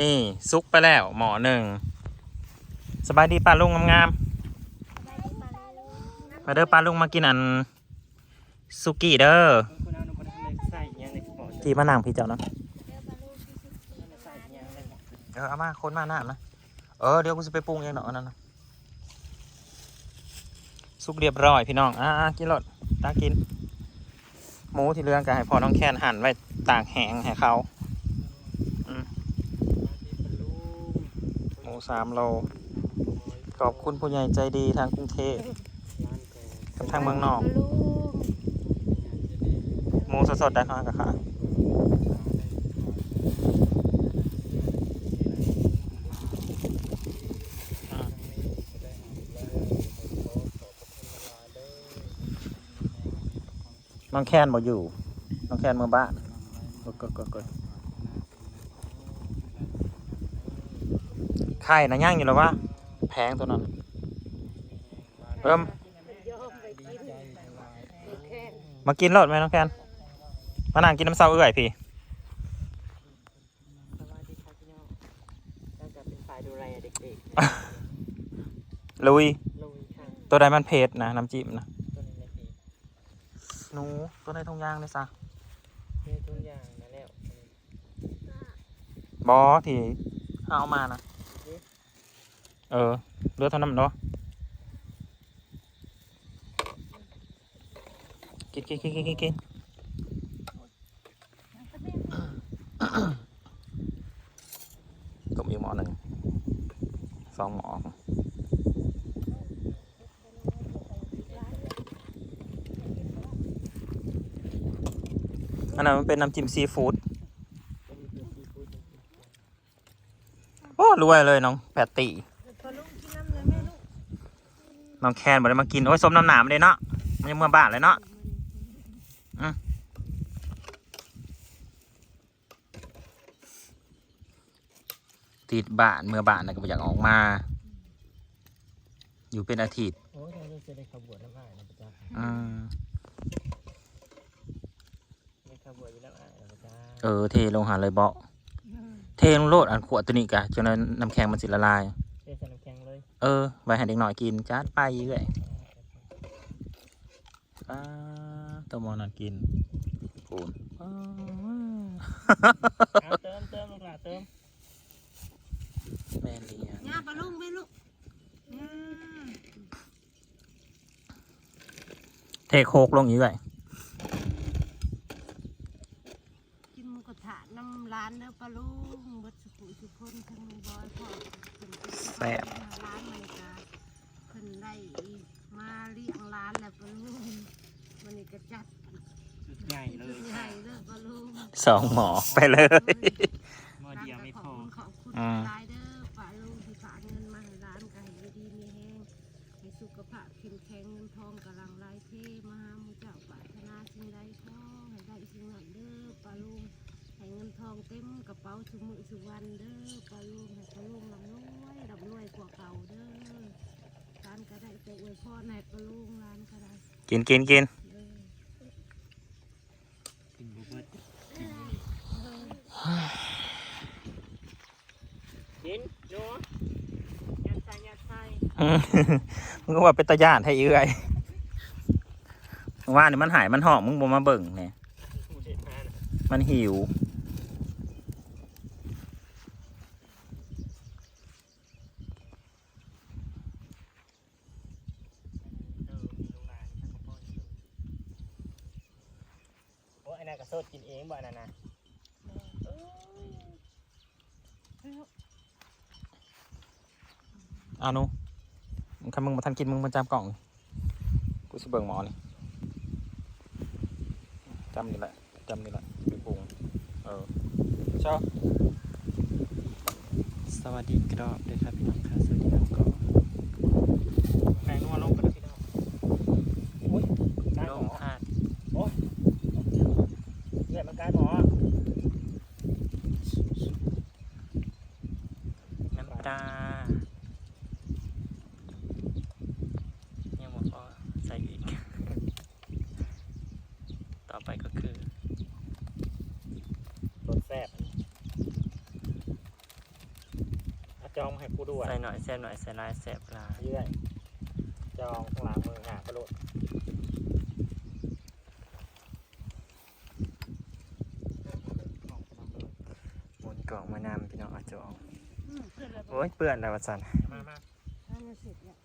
นี่ซุกไปแล้วหมอหนึ่งสบายดีป้าลุงงามๆมาเด้อป้าลุงมากินอันสุกี้เด้อที่มานั่งพี่เจ้าเนะใส่ยังอะเออเอามาคนมาหน้านะเออเดี๋ยวกูจะไปปรุงเองเนาะอันนั้นนะสุกเรียบร้อยพี่น้องอ่ากินรสตากิน หมูที่เรื่องก็ให้พอน้องแค้นหั่นไว้ตากแห้งให้เขา หมู สามโลขอบคุณผู้ใหญ่ใจดีทางกรุงเทพกับทางเมืองนอกหมูสดๆได้น้อยกับค่ะน้องแคนบอกอยู่ น้องแคนมือบ้านกดกดกดกด ไข่นะย่างอยู่แล้ววะแพงตัวนั้นเริ่มมากินรถไหมน้องแคนมานั่งกินน้ำเศร้าเอื่อยพี่สวัสดีครับพี่น้องน่าจะเป็นฝ่ายดูแลเด็กลุยๆลุยค่ะตัวใดมันเผ็ดนะน้ำจิ้มนะตัวนี้นะพี่หนูตัวในทงยางเลยซะมีทุกอย่างนะแล้วบอที่เอามานะ เออเลือดเท่านั้นเนาะกินกินกินกินกินกินต้มอีกหม้อหนึ่งสองหม้ออันนั้นมันเป็นน้ำจิ้มซีฟู้ดโอ้รวยเลยน้องแปดตี น้องแคนบอกได้มากิน โอ้ยสมน้ำหนามเลยเนาะมันยังเมื่อบ้านเลยเนาะอืมติดบ้านเมื่อบ้านนะก็บ่อยากออกมา อยู่เป็นอาทิตย์โอ้ยเราจะได้ขบวนน้ำอ้ายนะพระเจ้าอืมได้ขบวนอยู่น้ำอ้ายนะพระเจ้าเออเทลงหาเลยเบาะเทลงโลดอันขวดตัวนี้กะจนนั้นน้ำแข็งมันสิละลาย เลยเออ ไว้ให้เด็กหน่อยกินจัดไปเรื่อยอ่าตัวมอนันกินปูนอ้าวเอาเติมเติมลูกหลานเติมแม่เลี้ยงย่าปลาลุงไปลูกย่าเทโคกลงอีกเลยกินหมูกระทะน้ำร้านเด้อปลาลุงบัดสุขุสุคนทั้งบอยพ่อเพิ่นเป็น แซ่บร้านมันก็เพิ่นได้มาเลี้ยงร้านแล้วปลาลุงวันนี้ก็จัดใหญ่เลยใหญ่เด้อปลาลุงสองหมอไปเลยหม้อเดียวไม่พอขอบคุณอืมหลายเด้อปลาลุงที่ฝากเงินมาให้ร้านก็ให้อยู่ดีมีแห้งให้สุขภาพเข้มแข็งเงินทองกำลังไหลเทมาหาหมูเจ้าปรารถนาสิ่งใดขอให้ได้สิ่งนั้นเด้อปลาลุงให้เงินทองเต็มกระเป๋าสุมือสุวรรณเด้อปลาลุงให้ปลาลุงลำรวยลำ รวยกว่าเก่าเด้อร้านก็ได้แต่อวยพรให้ปลาลุงร้านก็ได้กินกินกินเด้อกินบุบเบิ้ลกินโน้ยัดใส่ยัดใส่อืมมึงก็ว่าเป็นตาญาติให้เอื้อยว่านี่มันหายมันหอมมึงบ่มาเบิ่งเนี่ยหมูเด็ดมานะมันหิว เออมีโรงงานทั้งกระป๋องอยู่โอ้ยอั นนั้นก็สดกินเองบ่นนั้นนะอานุมึงคันมึงมาทันกินมึงมาจำกล่อง กูสิเบิ่งหมอนี่จำนี่แหละจำนี่แหละไปปรุงเออช้าสวัสดีกรอบด้วยครับพี่น้องครับสวัสดีครับก็แมงนัวลงกันแล้วพี่น้อง โอ้ยได้ ล ห ง มอ พาด เนี่ยมันกลายหมอ น้ำตายังหมดก็ใส่อีก ต่อไปก็คือ รสแซ่บ จองให้กูด้วยใส่หน่อยแซ่บหน่อยใส่ลายแซ่บลายเยื่อยจองข้างหลังมือหากระโดดหมุนกล่องมานำพี่น้องเอาจองอืมเพื่อนเราโอ้ยเปื้อนแล้ววัสันมามาทานเสร็จแล้ว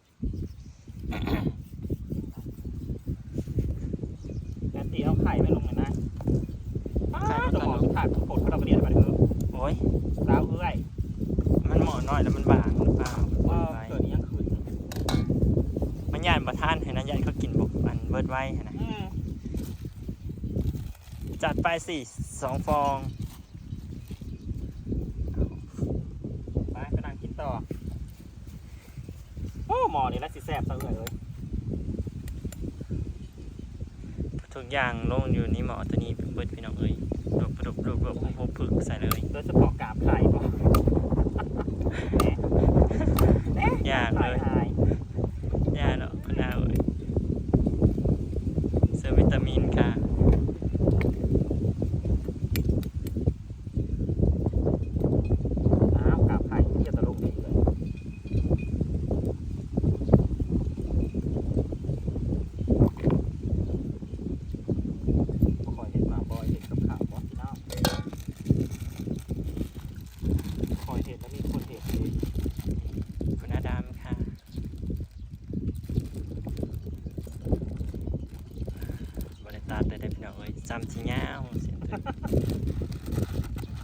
แอนตีเอาไข่ไม่ลงเลยนะไข่ไม่ต้องหมอสุดท้ายโคตรเขาเราไปเรียนไปเลยโอ้ยสาวเอื้อยมั นเหมาะน้อยแล้วมันบางหรือเปล่าว่าไว้เกิดนี้ยังคืนมันย่านประท่านให้นะย่านเขากินบุกอันเบิดไว้ให้นะอืมจัดไปสี่สองฟองไปไปนั่งกินต่อโอ้หมอนี่ละสิแซ่บซะเอื้อยเลยทุกอย่างลงอยู่นี่หมอตัวนี้เบิดพี่น้องเอ้ยรวบรวบรวบรวบรวบพึกใส่เลยโดยเฉพาะกาบไข่บ่แน่ ยากไข่เลย หายยากเนาะคุณอาเอ้ยเสริมวิตามินค่ะ อ้าวกาบไข่เทียบตะลุกดีเลยคอยเห็นมาบ่อยเห็นกับข่าวบ่พี่น้องคอยเห็นแล้วมีคนเห็นเอง คุณอาดามค่ะบริ ตาได้ได้พี่น้องเอ้ยจำที่ยาวเสียงตึก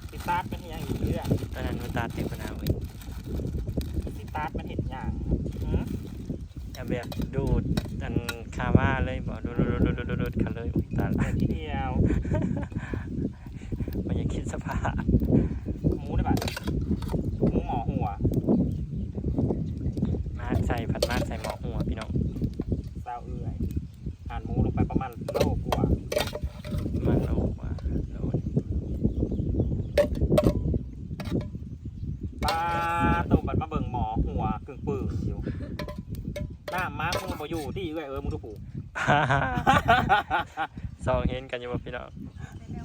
สิตาร์ทมันเห็นอย่างอีกเรื่องตอนนั้นมันตาติดคุณอาเอ้ยสิตาร์ทมันเห็นอย่างหืมอย่าแบบดูดอันคาว่าเลยบอกดูดดูดดูดดูดดูดเขาเลยอุ๊ยตายแต่ละทีเดียวมันยังคิดสภาพหมูได้ปะหมูหมอหัว มาใส่ผัดมาใส่หมอหัวพี่น้องซาวเอื่อย หั่นหมูลงไปประมาณโลกว่า มาโลว่าโลน ปลาต้มบัดมาเบิ่งหมอหัว กึ่งปืนอยู่หน้าม้ามึงมาอยู่ที่เอื่อยเออมึงดูผูซองเห็นกันอยู่บ่พี่น้อง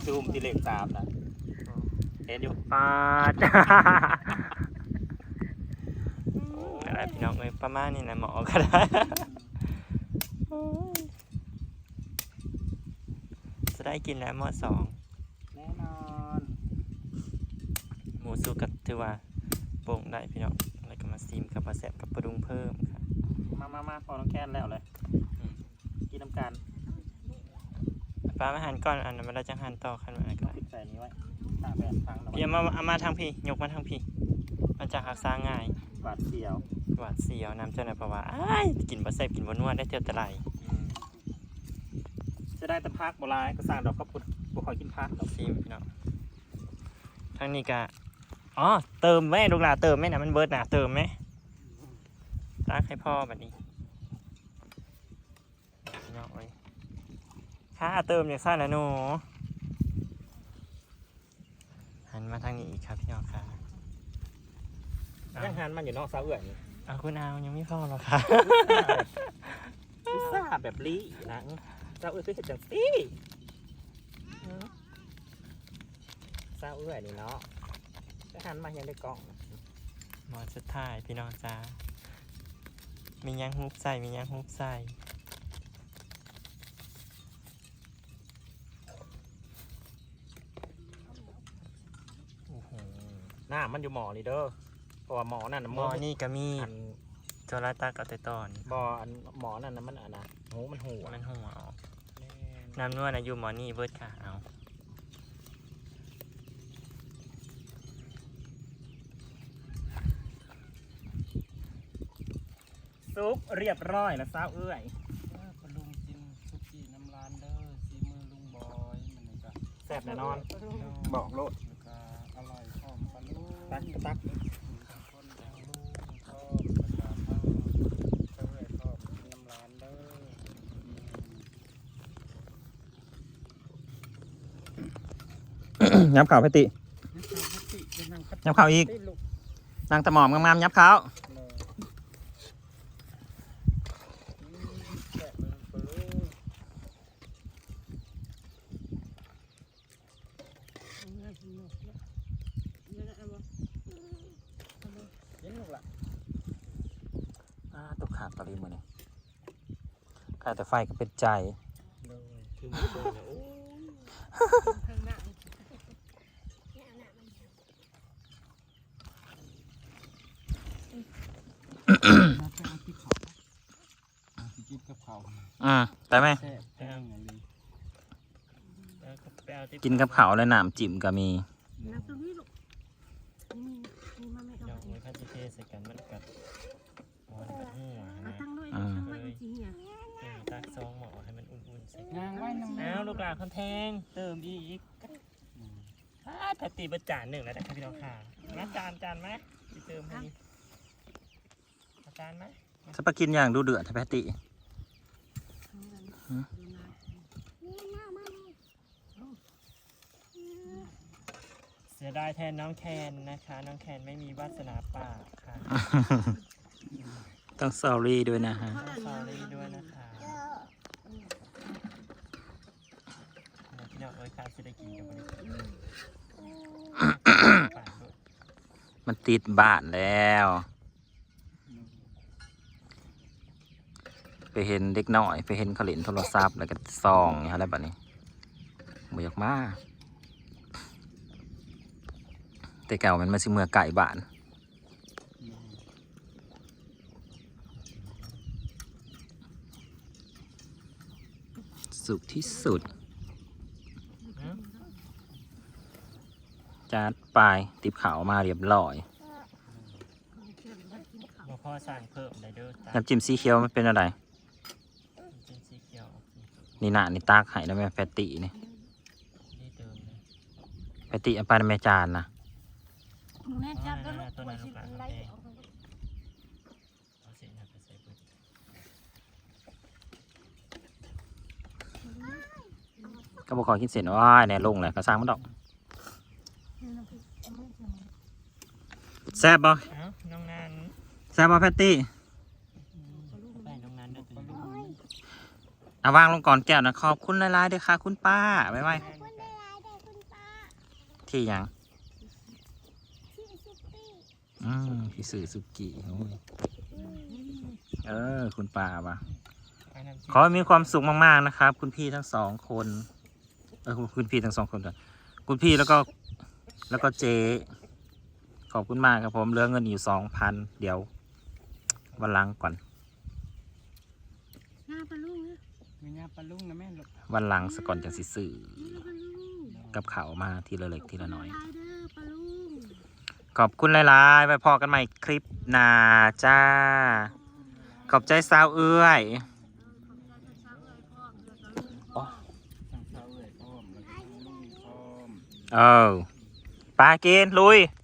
ซูมที่เลขสามนะเห็นอยู่ปาดอะไรพี่น้องเอ้ยประมาณนี้นะหมอก็ได้จะได้กินแล้วหมอสองแน่นอน หมูสุกกับถือว่าโป่งได้พี่น้องแล้วก็ มาซีมกับมาแสบกับปรุงเพิ่มค่ะ มามามาพอน้องแค้นแล้วเลยอืม กินน้ำกันปลามาหั่นก่อนอันนั้นมาแล้วจะหั่นต่อขั้นมาก็ได้ปิดใส่นี้ไว้ตากแดดพังแล้วพี่เอามาเอามาทางพี่ยกมาทางพี่ มันจะหักซาง่าย บาดเสียวหวาดเสียวน้ำเจ้าหน้าเพราะว่าอ้ายกินบ่แซ่บกินบ่นัวได้เที่ยวแตะไลจะได้แต่พักโบราณก็สั่งดอกก็พุดบุคอยกินพักดอกซีมพี่น้องทางนี้ก็ อ๋อเติมไหมลูกหลานเติมไหมนะมันเบิดนะเติมไหมตักให้พ่อแบบนี้พี่น้องเอ้ยค่าเติมอย่างสั้นนะหนูหันมาทางนี้อีกครับพี่น้องค่ะเอายังหันมันอยู่นอกซาเอื่อยนี่เอาคุณเอายังไม่พอหรอกค่ะพิซซ่าแบบลีนะซาเอื่อยคือเห็ดจังซี่อืมซาเอื่อยนี่เนาะ ก็หันมายังได้กล่องหมอสุดท้ายพี่น้องจ้ามียังฮุบใส่มียังฮุบใส่โอ้โหหน้ามันอยู่หมอนี่เด้อเพราะว่าหมอนั่นน่ะหมอนี่ก็มีอันโจรตากับเตตอนบออันหมอนั่นนะมันอันนะหูมันหัวมันหัวออกน้ำนวดนะอยู่หมอนี่เบิดค่ะเอา ซุปเรียบร้อยแล้วซาเอื่อยว่าคุณลุงกินสุกี้น้ำร้านเด้อสีมือลุงบอยมันนี่ก็แซ่บแน่นอนบอกโลดแล้วก็อร่อยพร้อมปลาลูกตักตักทั้งคนทั้งลูกชอบแล้วก็ทั้งเจ้าเอ๋ยชอบกินน้ำร้านเด้อยับข่าวพตินี่คือสุกี้เป็นนางคัดยับข่าวอีก ได้ลูก นางตะหมอมงามๆยับข่าว เลยอืมแกะมันปลาลูก เอาเงินหมดแล้วเงินเอาบ่ เห็นหนู ขาดตะลีมือนี่ขาดแต่ไฟก็เป็นใจโดยคือมันโดนเนี่ยโอ้ยข้างหน้าน่าจะเอาที่เขาสิกินกับเขาอืมแต่ไหมแซ่บแห้งอันนี้แล้วก็ไปเอาที่กินกับเขาวและน้ำจิ้มก็มี ลูกหลานคนแทง เติมอีกถ้าแพตตี้ประจานหนึ่งแล้วนะครับพี่น้องค่ะมาจานจานไหมพี่เติมให้นี่เอาจานไหมถ้าไปกินอย่างดูเดือดถ้าแพตติทั้งนั้นหืมดูนาเสียดายแทนน้องแคนนะคะ น้องแคนไม่มีวาสนาปากค่ะ ต้องซอรี่ด้วยนะฮะเพราะซออะไรรี่เนี่ยด้วยนะคะ พี่น้องเอ้ยค่ะจะได้กินกับบริษัทมันติดบ้านแล้ว ไปเห็นเด็กน้อย ไปเห็นเขาเล่นโทรศัพท์แล้วก็ซองอะไรแบบนี้บ่อยากมาแต่เก่ามันมาสิเมื่อไก่บ้านสุขที่สุด หืม จัดไปติบขาวมาเรียบร้อยบ่พ่อสั่งเพิ่มได้เด้อตาน้ำจิ้มสีเขียวมันเป็นอะไรเป็นสีเขียวนี่หนานี่ตากไห้แล้วแม่แฟตตี้นี่นี่เติมเลยแฟตตี้เอาไปในแม่จานนะหนูแน่จับแล้วลูกตัวสิไล่ออกมาเอาเสียนะไปใส่เบิดก็บอกขอกินเสร็จว้ายแน่ลงเลยก็สร้างมันดอกแซ่บบ่เอ้าน้องนันแซ่บบ่แฟตตี้ไปน้องนันเด้อตัวนี้เอาวางลงก่อนแก้วนะขอบคุณหลายๆเด้อค่ะ คุณป้าไว้ไว้ที่หยังอืมพี่สื่อสุกี้โอ้ยเออ คุณป้าว่ะ ไปน้ำจิ้มขอให้มีความสุขมากๆนะครับ คุณพี่ทั้งสองคนเออคุณคุณพี่ทั้งสองคนด้วยคุณพี่แล้วก็ แล้วก็เจ๊ ขอบคุณมากครับผมเหลือเงินอยู่สองพันเดี๋ยว วันหลังก่อนหน้าปลาลูกนะมีญาปลาลุงนะแม่ลูกวันหลังสก่อนจะสิซื้อหน้าปลาลูกกับเขาวมาทีละเล็กทีละน้อยลายเด้อปลาลูกขอบคุณหลายๆไว้พอกันใหม่คลิปหน้าจ้า ขอบใจสาวเอื้อยสั่งข้าวเอ่ยพร้อมแล้วก็ลุงพร้อม เออปลากินลุยเ